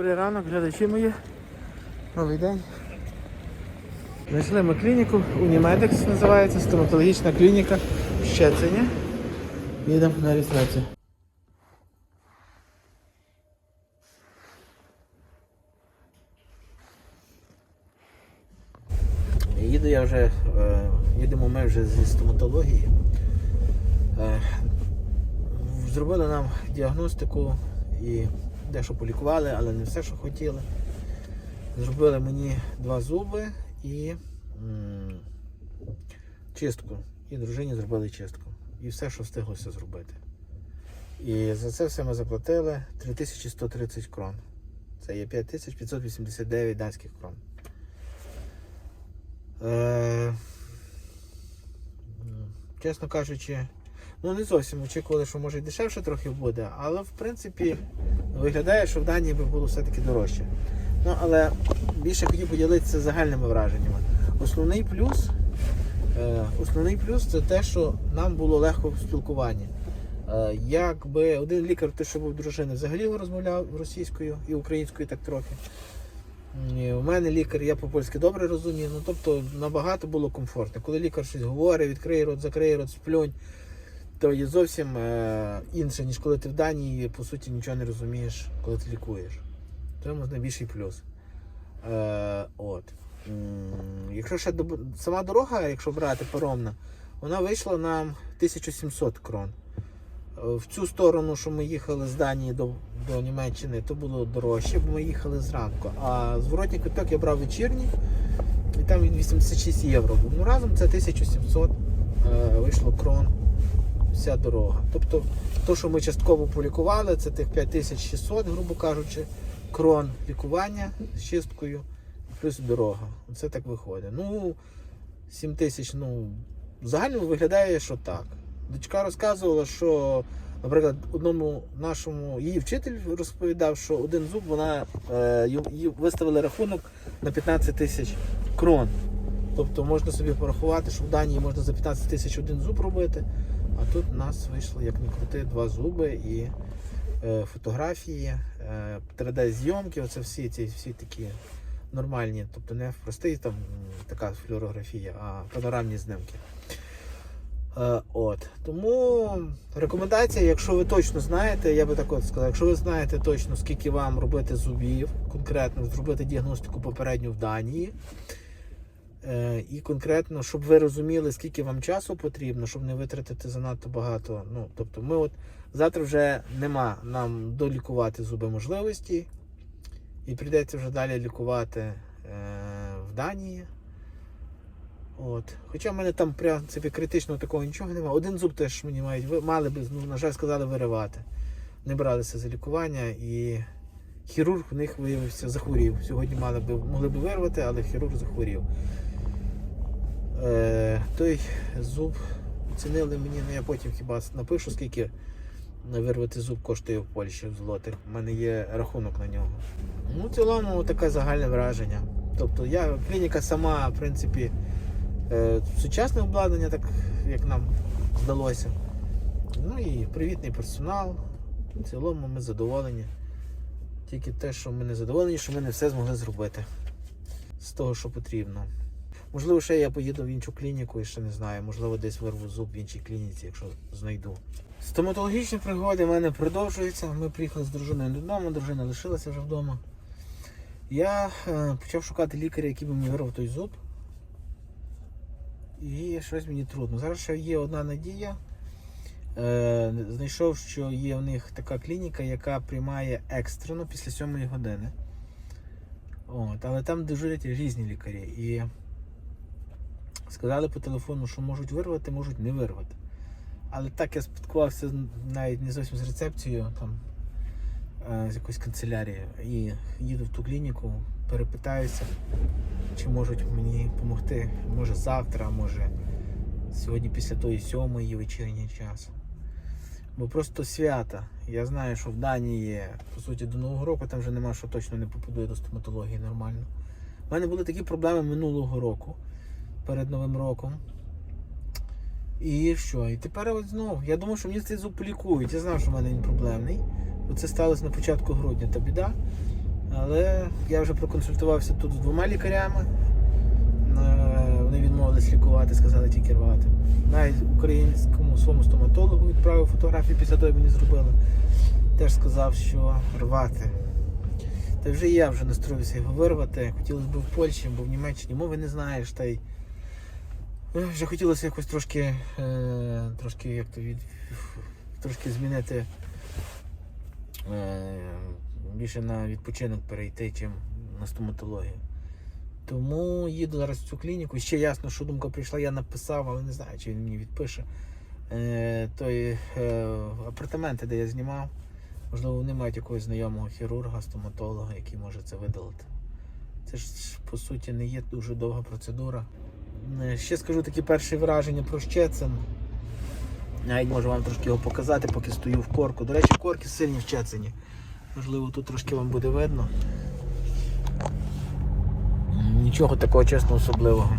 Добрий ранок, глядачі мої. Новий день. Знайшли ми клініку, Унімедекс називається, стоматологічна клініка щеплення. Їдемо на реєстрацію. Їду я вже, е, їдемо ми вже зі стоматології. Е, Зробили нам діагностику і дещо полікували, але не все, що хотіли. Зробили мені два зуби і чистку. І дружині зробили чистку. І все, що встиглося зробити. І за це все ми заплатили 3130 крон. Це є 5589 данських крон. Е, чесно кажучи, ну не зовсім очікували, що може і дешевше трохи буде, але в принципі виглядає, що в Данії би було все-таки дорожче. Ну, але більше хотів поділитися загальними враженнями. Основний плюс, е, основний плюс це те, що нам було легко в спілкуванні. Е, якби один лікар, той, що був дружини, взагалі розмовляв російською і українською так трохи. У мене лікар, я по-польськи добре розумію, ну тобто набагато було комфортно. Коли лікар щось говорить, відкриє рот, закриє рот, сплюнь, то є зовсім е, інше, ніж коли ти в Данії, по суті, нічого не розумієш, коли ти лікуєш. Тому найбільший плюс. Е, от. Якщо ще сама дорога, якщо брати паромна, вона вийшла нам 1700 крон. В цю сторону, що ми їхали з Данії до, до Німеччини, то було дорожче, бо ми їхали зранку. А зворотній квиток я брав вечірній, і там він 86 євро. Ну разом це 1700 е, вийшло крон вся дорога. Тобто, то, що ми частково полікували, це тих 5600, грубо кажучи, крон лікування з чисткою, плюс дорога. Це так виходить. Ну, 7 тисяч, ну, в загальному виглядає, що так. Дочка розказувала, що, наприклад, одному нашому її вчитель розповідав, що один зуб вона е, ю- виставили рахунок на 15 тисяч крон. Тобто можна собі порахувати, що в Данії можна за 15 тисяч один зуб робити, а тут у нас вийшло, як не крути, два зуби і е, фотографії, е, 3D-зйомки, оце всі ці всі такі нормальні, тобто не простий там така флюорографія, а панорамні знімки. Е, от. Тому рекомендація, якщо ви точно знаєте, я би так от сказав, якщо ви знаєте точно, скільки вам робити зубів, конкретно зробити діагностику попередню в Данії. Е, і конкретно, щоб ви розуміли, скільки вам часу потрібно, щоб не витратити занадто багато. Ну, тобто, ми от завтра вже нема нам долікувати зуби можливості, і прийдеться вже далі лікувати е, в Данії. От. Хоча в мене там, в принципі, критично такого нічого немає. Один зуб теж мені мають, ви- мали би, ну, на жаль, сказали виривати. Не бралися за лікування і хірург в них виявився захворів. Сьогодні мали би, могли б вирвати, але хірург захворів. Е, той зуб оцінили мені, ну я потім хіба напишу, скільки вирвати зуб коштує в Польщі в злотих. У мене є рахунок на нього. Ну, в цілому таке загальне враження. Тобто я, клініка сама, в принципі, е, сучасне обладнання, так як нам здалося. Ну і привітний персонал. В цілому ми задоволені. Тільки те, що ми не задоволені, що ми не все змогли зробити з того, що потрібно. Можливо, ще я поїду в іншу клініку і ще не знаю. Можливо, десь вирву зуб в іншій клініці, якщо знайду. Стоматологічні пригоди в мене продовжуються. Ми приїхали з дружиною додому, дружина лишилася вже вдома. Я е, почав шукати лікаря, який би мені вирвав той зуб. І щось мені трудно. Зараз ще є одна надія. Е, знайшов, що є у них така клініка, яка приймає екстрено після 7 години. От, але там дежурять різні лікарі. І сказали по телефону, що можуть вирвати, можуть не вирвати. Але так я спілкувався навіть не зовсім з рецепцією, там, е, з якоюсь канцелярією. І їду в ту клініку, перепитаюся, чи можуть мені допомогти. Може завтра, може сьогодні після тої сьомої вечірній час. Бо просто свята. Я знаю, що в Данії, по суті, до Нового року там вже нема що точно не попаду до стоматології нормально. У мене були такі проблеми минулого року, перед Новим роком. І що? І тепер от знову. Я думав, що мені цей зуб полікують. Я знав, що в мене він проблемний. Бо це сталося на початку грудня та біда. Але я вже проконсультувався тут з двома лікарями. Е, Вони відмовились лікувати, сказали тільки рвати. Навіть українському своєму стоматологу відправив фотографії після того, як мені зробили. Теж сказав, що рвати. Та вже я вже настроївся його вирвати. Хотілося б в Польщі, бо в Німеччині мови не знаєш, та й вже хотілося якось трошки, е, трошки як то від, трошки змінити е, більше на відпочинок перейти, чим на стоматологію. Тому їду зараз в цю клініку. Ще ясно, що думка прийшла, я написав, але не знаю, чи він мені відпише. Е, той е, апартаменти, де я знімав. Можливо, вони мають якогось знайомого хірурга, стоматолога, який може це видалити. Це ж по суті не є дуже довга процедура. Е, Ще скажу такі перші враження про щецин. Навіть можу вам трошки його показати, поки стою в корку. До речі, корки сильні в Щецині. Можливо, тут трошки вам буде видно. Нічого такого чесно особливого.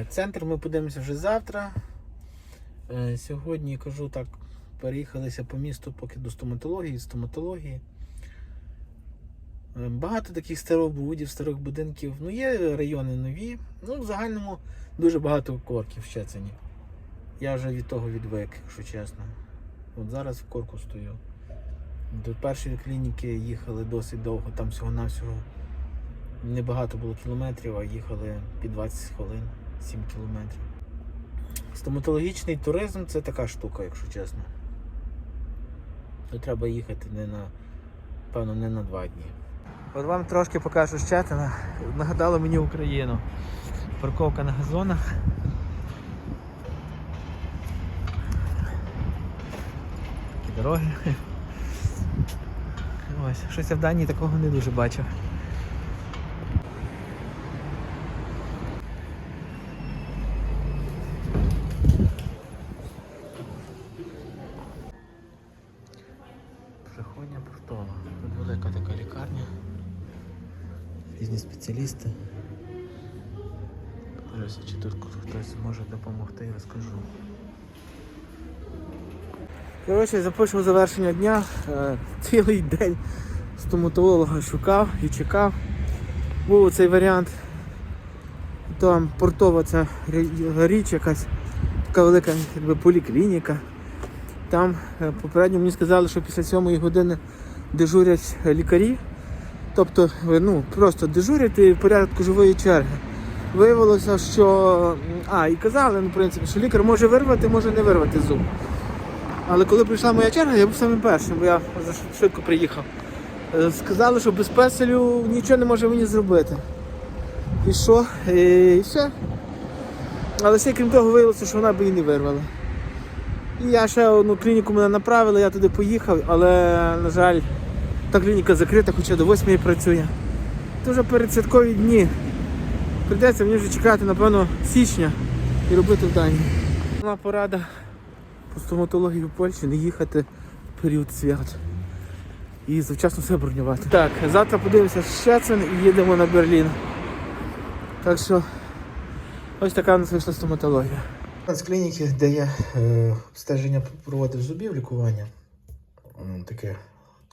Е, Центр ми подивимося вже завтра. Е, Сьогодні кажу так, переїхалися по місту поки до стоматології, стоматології. Е, Багато таких старобудів, старих будинків. Ну, є райони нові. Ну, в загальному дуже багато корків в Щецині. Я вже від того відвик, якщо чесно. От зараз в корку стою. До першої клініки їхали досить довго, там всього-навсього небагато було кілометрів, а їхали під 20 хвилин, 7 кілометрів. Стоматологічний туризм це така штука, якщо чесно. То треба їхати не на, певно, не на два дні. От вам трошки покажу Щетина. Нагадало мені Україну. Парковка на газонах. Такі дороги. Ось, щось я в Данії такого не дуже бачив. Приходня портова. Тут велика така лікарня. Різні спеціалісти. Подивлюся, чи тут хтось може допомогти, розкажу. Коротше, запишу завершення дня. Е, Цілий день стоматолога шукав і чекав. Був цей варіант. Там портова ця річ якась, така велика якби, поліклініка. Там е, попередньо мені сказали, що після 7 години дежурять лікарі. Тобто, ну, просто дежурять і в порядку живої черги. Виявилося, що. А, і казали, ну, в принципі, що лікар може вирвати, може не вирвати зуб. Але коли прийшла моя черга, я був самим першим, бо я швидко приїхав. Е, Сказали, що без песелю нічого не може мені зробити. І що? І все. Але ще крім того виявилося, що вона б її не вирвала. І я ще одну клініку мене направили, я туди поїхав, але, на жаль, та клініка закрита, хоча до 8 працює. Це вже передсвяткові дні. Прийдеться мені вже чекати, напевно, січня і робити в Данії. Була порада по стоматології в Польщі не їхати в період свят. І завчасно все бронювати. Так, завтра подивимося Щецин і їдемо на Берлін. Так що ось така у нас вийшла стоматологія. З клініки, де я е, обстеження проводив зубів лікування. Таке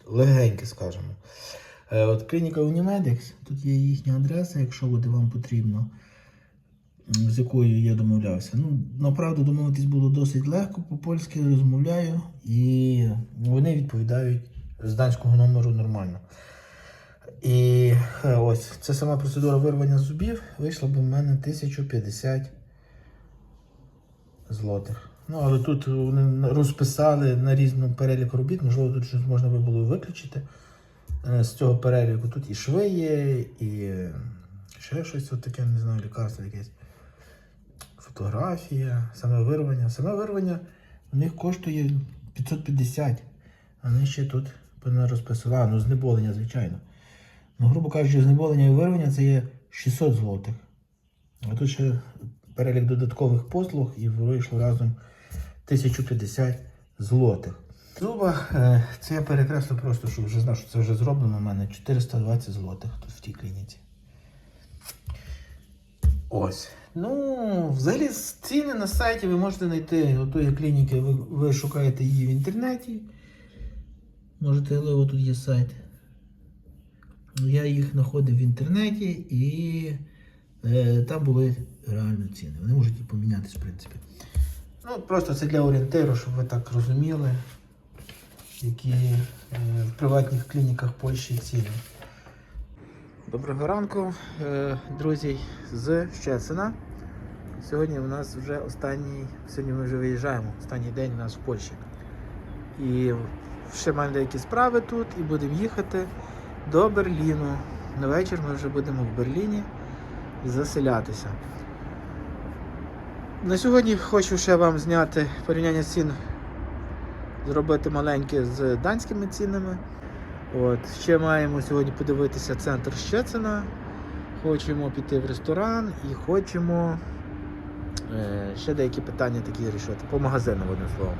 легеньке, скажімо. Е, от клініка Unimedix, тут є їхня адреса, якщо буде вам потрібно, з якою я домовлявся. Ну, направду домовитись було досить легко, по-польськи розмовляю, і вони відповідають з данського номеру нормально. І е, ось це сама процедура вирвання зубів вийшла б у мене 1050 злотих. Ну, але тут вони розписали на різному перелік робіт, можливо, тут щось можна би було виключити е, з цього переліку. Тут і шви є, і е, ще щось таке, не знаю, лікарство якесь. Фотографія, саме вирвання. Саме вирвання у них коштує 550. А вони ще тут не розписали. Ну знеболення, звичайно. Ну, грубо кажучи, знеболення і вирвання це є 600 злотих. А тут ще перелік додаткових послуг і вийшло разом 1050 злотих. Зуба, е, це я перекреслю просто, щоб вже знав, що це вже зроблено у мене 420 злотих тут в тій клініці. Ось. Ну, взагалі ціни на сайті ви можете знайти отої клініки, ви, ви шукаєте її в інтернеті. Можете, але тут є сайт. Я їх знаходив в інтернеті і е, там були реально ціни. Вони можуть і помінятися, в принципі. Ну, просто це для орієнтиру, щоб ви так розуміли, які е, в приватних клініках Польщі ціни. Доброго ранку, е, друзі, з Щецина. Сьогодні у нас вже останній, сьогодні ми вже виїжджаємо, останній день у нас в Польщі. І ще маємо деякі справи тут і будемо їхати до Берліну. На вечір ми вже будемо в Берліні заселятися. На сьогодні хочу ще вам зняти порівняння цін, зробити маленьке з данськими цінами. От. Ще маємо сьогодні подивитися центр Щецина. Хочемо піти в ресторан і хочемо е, ще деякі питання такі рішити. По магазину, одним словом.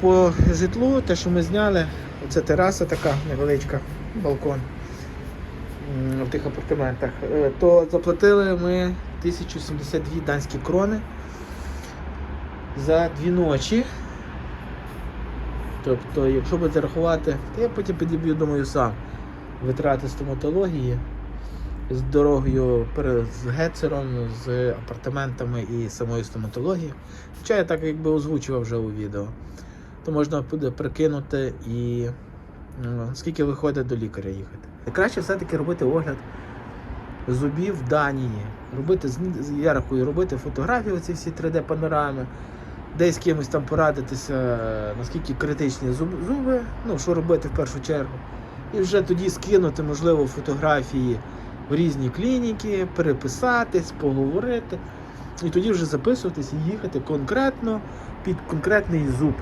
По житлу, те, що ми зняли, оце тераса така невеличка, балкон в тих апартаментах, е, то заплатили ми 1072 данські крони за дві ночі. Тобто, якщо будете рахувати, то я потім підіб'ю, думаю, сам витрати стоматології з дорогою з гецером, з апартаментами і самою стоматологією. Хоча я так якби озвучував вже у відео, то можна буде прикинути і ну, скільки виходить до лікаря їхати. Краще все-таки робити огляд зубів в Данії, робити з яркою, робити фотографії, оці всі 3D панорами, десь кимось там порадитися, наскільки критичні зуби, ну що робити в першу чергу. І вже тоді скинути, можливо, фотографії в різні клініки, переписатись, поговорити. І тоді вже записуватись і їхати конкретно під конкретний зуб.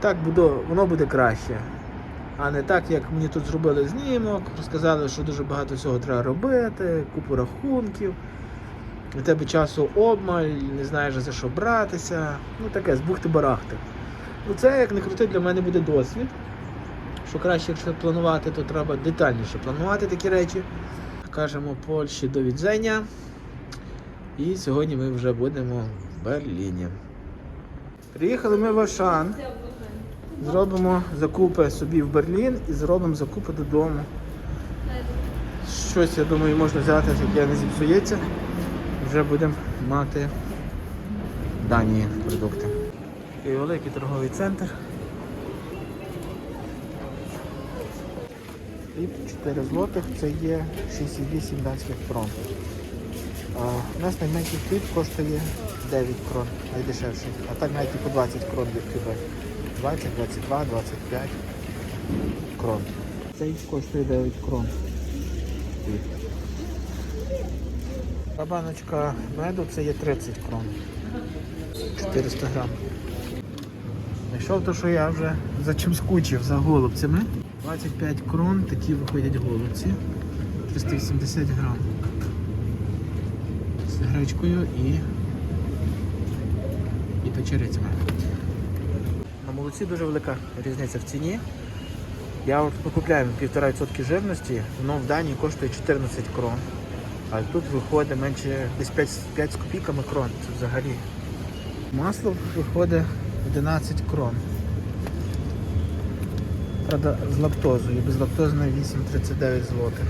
Так буде, воно буде краще. А не так, як мені тут зробили знімок, розказали, що дуже багато всього треба робити, купу рахунків. У тебе часу обмаль, не знаєш за що братися. Ну таке, збухти-барахти. Ну це, як не крути, для мене буде досвід. Що краще, якщо планувати, то треба детальніше планувати такі речі. Кажемо Польщі до відзення. І сьогодні ми вже будемо в Берліні. Приїхали ми в Ашан. Зробимо закупи собі в Берлін і зробимо закупи додому. Щось, я думаю, можна взяти, яке не зіпсується. Вже будемо мати в Данії продукти. Такий великий торговий центр. Хліб 4 злотих, це є 6,8 датських крон. У нас найменший хліб коштує 9 крон, найдешевший. А так навіть і по 20 крон від хліба. 20, 22, 25 крон. Цей коштує 9 крон. А баночка меду це є 30 крон. 400 грам. Знайшов то, що я вже за чим скучив, за голубцями. 25 крон, такі виходять голубці. 380 грам. З гречкою і, і печерицями. На молоці дуже велика різниця в ціні. Я от покупляю 1,5% жирності, воно в Данії коштує 14 крон. А тут виходить менше десь 5, 5 з копійками крон. Це взагалі. Масло виходить 11 крон. Правда, з лактозою. Безлактозне 8,39 злотих.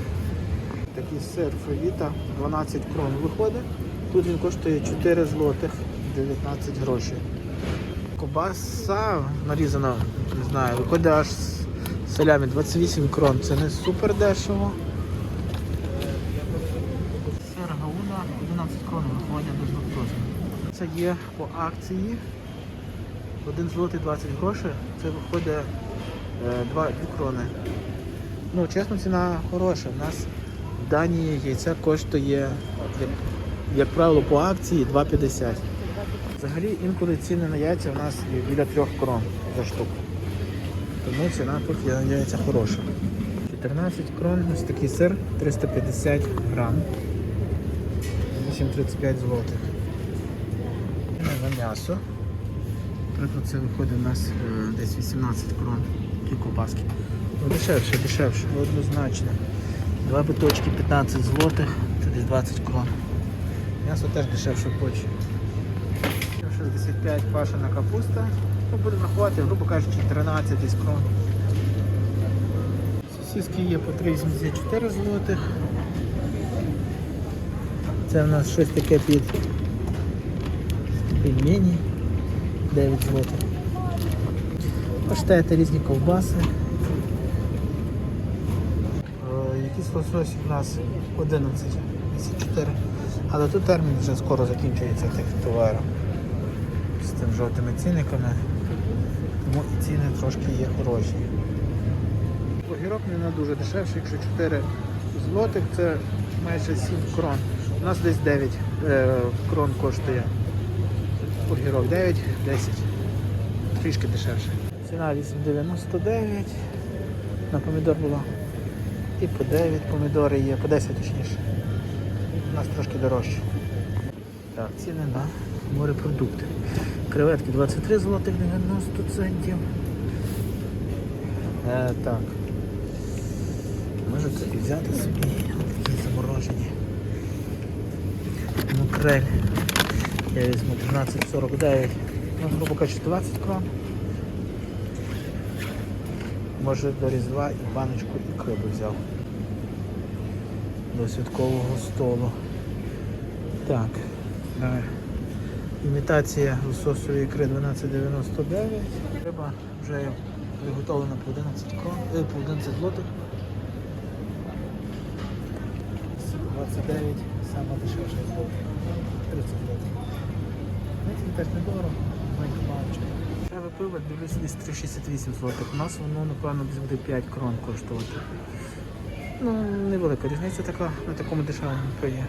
Такий сир фавіта 12 крон виходить. Тут він коштує 4 злотих 19 грошей. Кобаса нарізана, не знаю, виходить аж з салями 28 крон. Це не супер дешево. Сир гауна 11 крон виходить без лактози. Це є по акції. 1 злотий 20 грошей. Це виходить 2, 2 крони. Ну, чесно, ціна хороша. У нас в Данії яйця коштує, як, як правило, по акції 2,50. Взагалі інколи ціни на яйця у нас біля 3 крон за штуку. Тому ціна тут є на яйця хороша. 14 крон, ось такий сир, 350 грам. 8,35 злотих. М'ясо. Наприклад, це виходить у нас е, десь 18 крон. Такі ковбаски. Ну, дешевше, дешевше, однозначно. Два биточки 15 злотих, це десь 20 крон. М'ясо теж дешевше в Польщі. 65 квашена капуста. Ну, будемо рахувати, грубо кажучи, 13 десь крон. Сосиски є по 3,84 злотих. Це в нас щось таке під пельмені 9 злотих. Паштети, різні ковбаси. Е, Якийсь лосось у нас 11, 54. Але тут термін вже скоро закінчується тих товарів з тим жовтими цінниками. Тому і ціни трошки є хороші. Огірок не дуже дешевший, якщо 4 злотих це майже 7 крон. У нас десь 9 е, крон коштує. Огірок 9, 10. Трішки дешевше. Ціна 8,99. На помідор було. І по 9 помідори є, по 10 точніше. У нас трошки дорожче. Так, ціни на морепродукти. Креветки 23 злотих 90 центів. Е, так. Можете взяти собі такі заморожені. Макрель. Я візьму 13,49. Ну, грубо кажучи, 20 крон. Може до Різдва і баночку ікри би взяв. До святкового столу. Так. е, Імітація лососової ікри 12,99. Риба вже приготовлена по 11 крон, е, по 11 злотих. 29, сама дешевша. 30 злотих. Знаєте, теж недорого, маленька баночка. Треба пиво, дивлюсь, десь 368 злотих. У нас воно, напевно, десь буде 5 крон коштувати. Ну, невелика різниця така на такому дешевому пиві.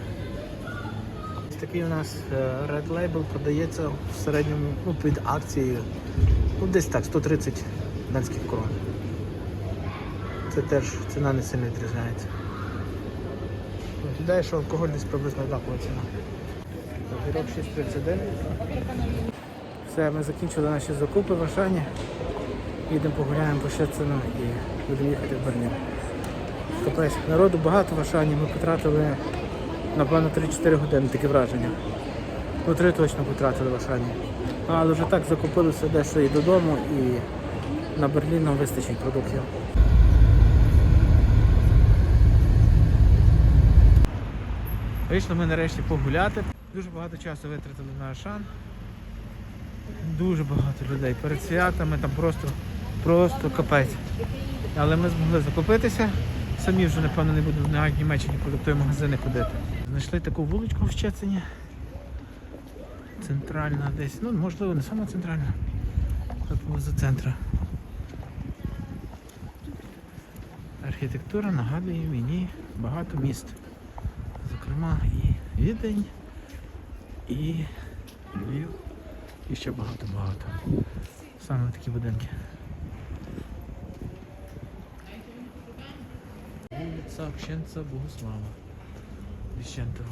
Ось такий у нас е, Red Label продається в середньому ну, під акцією. Ну, десь так, 130 данських крон. Це теж ціна не сильно відрізняється. Виглядає, що алкоголь десь приблизно однакова ціна. Огірок 6,39. Все, ми закінчили наші закупи в Ашані. Їдемо погуляємо по Щецину і будемо їхати в Берлін. Капець, народу багато в Ашані, ми потратили напевно 3-4 години таке враження. Ну, три точно потратили в Ашані. Але вже так закупилися дещо і додому, і на Берлін нам вистачить продуктів. Вийшли ми нарешті погуляти. Дуже багато часу витратили на Ашан. Дуже багато людей. Перед святами там просто, просто капець. Але ми змогли закупитися. Самі вже, напевно, не навіть в Німеччині продуктові магазини ходити. Знайшли таку вуличку в Щецині. Центральна десь. Ну, можливо, не сама центральна. а Поблизу центра. Архітектура нагадує мені багато міст. Зокрема, і Відень, і Львів, і ще багато-багато. Саме такі будинки. Вулиця Общенця Богослава. Віщентого.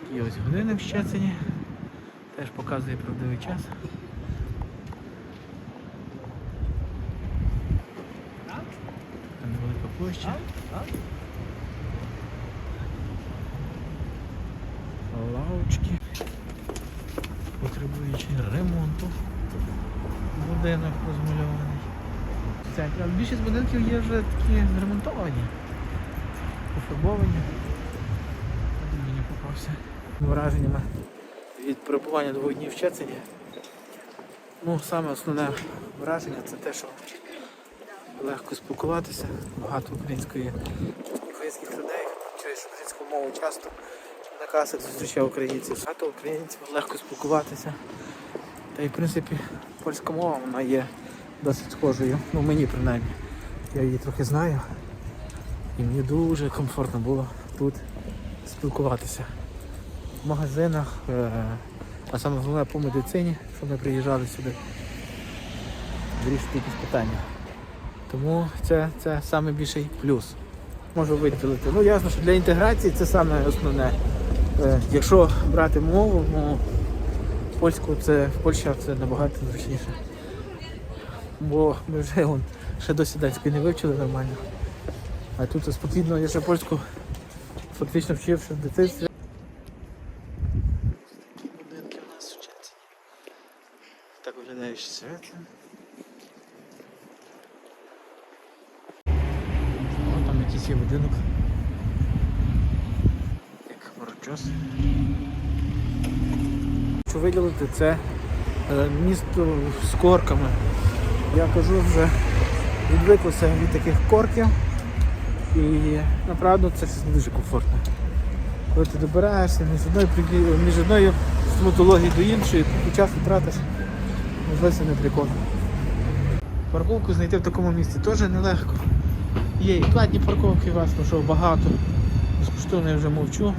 Такі ось години в Щецині. Теж показує правдивий час. Там невелика площа. Лавочки. Потребуючи ремонту. Будинок розмальований. Але більшість будинків є вже такі зремонтовані. Пофарбовані. Мені попався. Враженнями від перебування двох днів в Щецині. Ну, саме основне враження це те, що легко спілкуватися, багато української українських людей через українську мову часто на касах зустрічав українців. Багато українців легко спілкуватися. Та й в принципі польська мова вона є досить схожою. Ну мені принаймні. Я її трохи знаю. І мені дуже комфортно було тут спілкуватися. В магазинах, е, а саме головне по медицині, що ми приїжджали сюди. Вирішити якісь питання. Тому це, це найбільший плюс. Можу виділити. Ну ясно, що для інтеграції це саме основне. Е, якщо брати мову, ну, польську це Польща це набагато зручніше. Бо ми вже вон, ще досі датської не вивчили нормально. А тут спокійно, я ще польську фактично вчивши в дитинстві. Такі будинки у нас вчаться. Так виглядає Щецин. Якийсь є будинок. Як Ворочос. Що виділити це е, місто з корками. Я кажу вже відвиклося від таких корків і направду це дуже комфортно. Коли ти добираєшся між одною, між одною стоматологією до іншої, купу часу тратиш, зовсім не прикольно. Парковку знайти в такому місці теж нелегко. Є і платні парковки, власне, що багато. Безкоштовно я вже мовчу.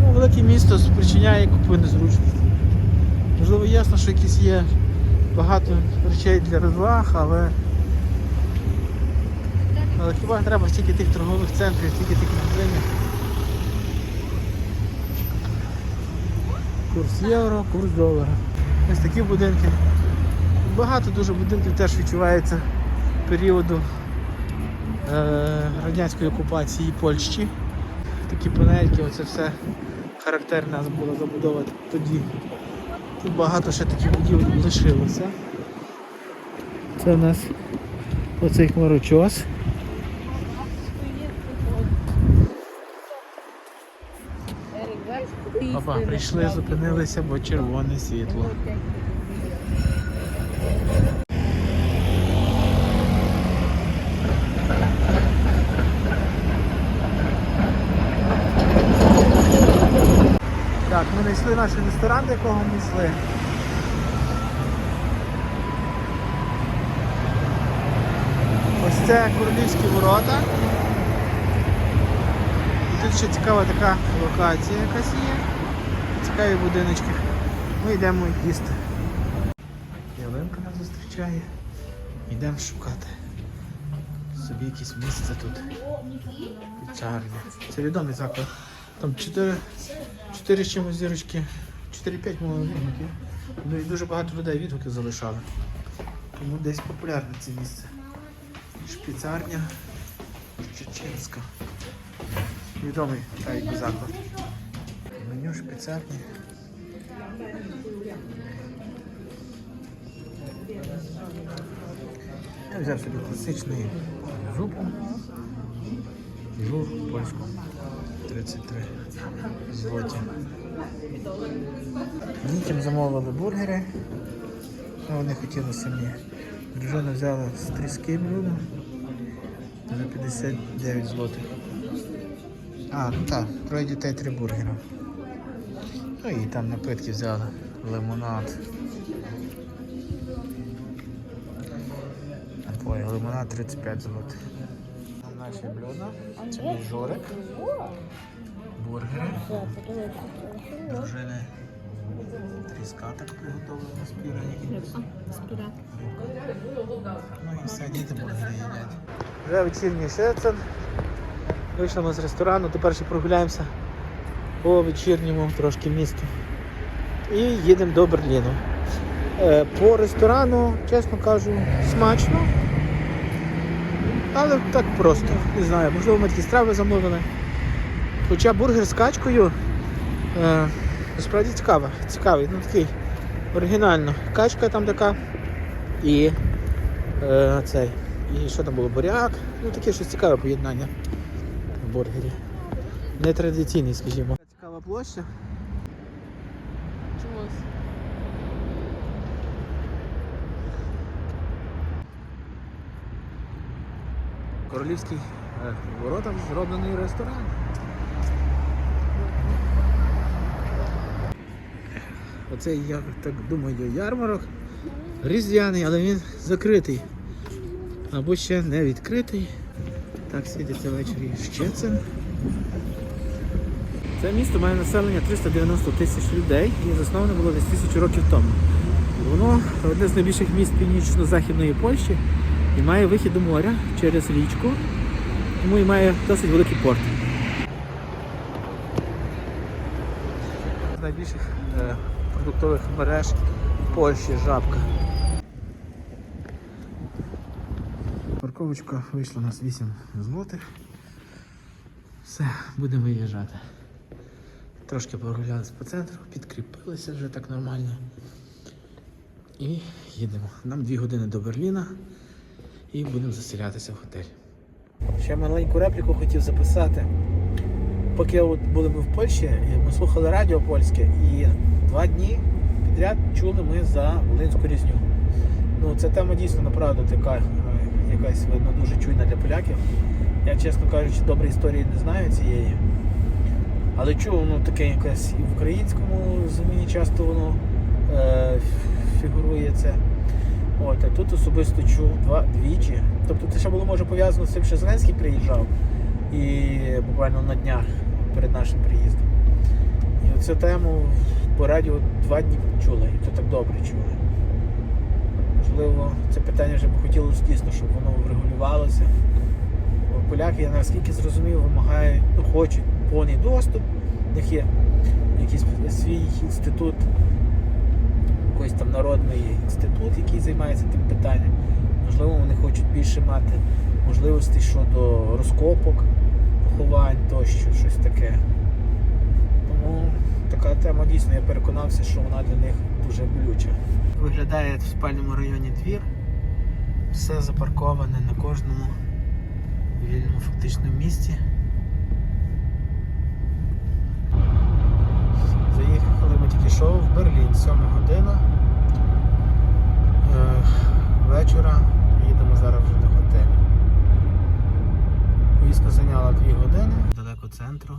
Ну, велике місто спричиняє купу незручності. Можливо, ясно, що якісь є багато речей для розваг, але, але хіба треба стільки тих торгових центрів, стільки тих магазинів. Курс євро, курс долара. Ось такі будинки. Багато дуже будинків теж відчувається періоду е, радянської окупації Польщі. Такі панельки, оце все характерна була забудова тоді. Тут багато ще таких будівель лишилося. Це у нас оцей хмарочос. Опа, прийшли, зупинилися, бо червоне світло. Так, ми знайшли наш ресторан, до якого ми йшли. Ось це королівські ворота. Тут ще цікава така локація якась є. Цікаві будиночки. Ми йдемо їсти. Ялинка нас зустрічає. Йдемо шукати собі якесь місце тут. Піцарня. Це відомий заклад. Там 4, 4 чимось зірочки, 4-5 молодників. Ну і дуже багато людей відгуки залишали. Тому десь популярне це місце. Шпіцарня Чеченська. Відомий та якби заклад. Меню шпіцарні. Я взяв собі класичний зупу. Жур польську. 33 злоті. Дітям замовили бургери. Ну, вони хотіли самі. Дружина взяла стріски блюдо за 59 злотих. А, так, троє дітей три бургера. Ну і там напитки взяли. Лимонад. Напої, лимонад 35 злотих. Наші блюда. Це мій жорик. Бургери. Дружини. Тріска так приготовлена з пюре. Ну і все, діти бургери їдять. Вже вечірній сецен. Вийшли ми з ресторану, тепер ще прогуляємося по вечірньому трошки місту. І їдемо до Берліну. Е, По ресторану, чесно кажу, смачно. Але так просто. Не знаю, можливо, ми такі страви замовили. Хоча бургер з качкою е, насправді цікавий. Цікавий, ну такий оригінально. Качка там така. І е, цей. І що там було? Буряк. Ну таке щось цікаве поєднання в бургері. Нетрадиційний, скажімо. Цікава площа. Чомусь. Королівський е, в воротах зроблений ресторан. Оцей, я так думаю, ярмарок різдвяний, але він закритий. Або ще не відкритий. Так світиться ввечері Щецин. Це місто має населення 390 тисяч людей і засноване було десь тисячу років тому. Воно одне з найбільших міст північно-західної Польщі і має вихід до моря через річку, тому і має досить великий порт. З найбільших е, продуктових мереж Польщі жабка. Парковочка вийшла у нас 8 злотих. Все, будемо виїжджати. Трошки прогулялися по центру, підкріпилися вже так нормально. І їдемо. Нам 2 години до Берліна. І будемо заселятися в готель. Ще маленьку репліку хотів записати. Поки от були ми в Польщі, ми слухали радіо польське і два дні підряд чули ми за Волинську різню. Ну, ця тема дійсно направду така, е, якась видно дуже чуйна для поляків. Я, чесно кажучи, доброї історії не знаю цієї. Але чув, ну таке якесь і в українському ЗМІ часто воно е, фігурує це. От, а тут особисто чув два двічі. Тобто це ще було може пов'язано з тим, що Зеленський приїжджав і буквально на днях перед нашим приїздом. І оцю тему по радіо два дні чули, і то так добре чули. Можливо, це питання вже б хотілося дійсно, щоб воно врегулювалося. Бо поляки, я наскільки зрозумів, вимагають, ну, хочуть повний доступ. У них є якийсь свій інститут, якийсь там народний інститут, який займається тим питанням. Можливо, вони хочуть більше мати можливостей щодо розкопок, поховань тощо, щось таке. Тому така тема дійсно, я переконався, що вона для них дуже болюча. Виглядає в спальному районі двір. Все запарковане на кожному вільному фактично місці. Заїхали ми тільки що в Берлін, 7 година е, вечора. Їдемо зараз вже до готелю. Поїздка зайняла 2 години. Далеко центру.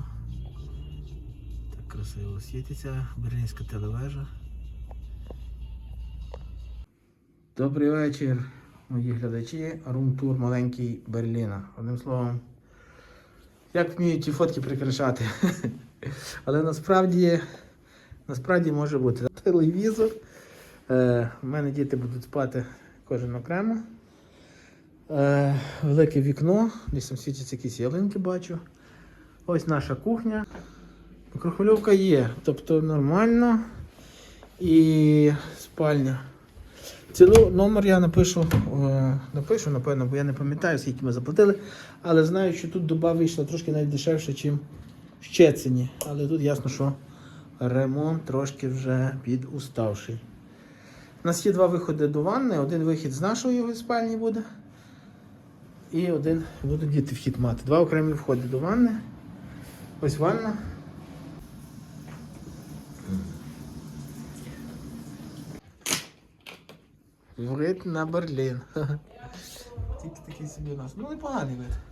Так красиво світиться берлінська телевежа. Добрий вечір, мої глядачі. Рум-тур маленький Берліна. Одним словом, як вміють ті фотки прикрашати. Але насправді, насправді може бути телевізор. Е, У мене діти будуть спати кожен окремо. Е, велике вікно, десь там світяться якісь ялинки бачу. Ось наша кухня. Мікрохвильовка є, тобто нормально. І спальня. Ціну номер я напишу, е, напишу, напевно, бо я не пам'ятаю, скільки ми заплатили. Але знаю, що тут доба вийшла трошки навіть дешевше, ніж в Щецині. Але тут ясно, що ремонт трошки вже підуставший. У нас є два виходи до ванни. Один вихід з нашої спальні буде. І один будуть діти вхід мати. Два окремі входи до ванни. Ось ванна. Вид на Берлін. Тільки такий собі у нас. Ну непоганий вид.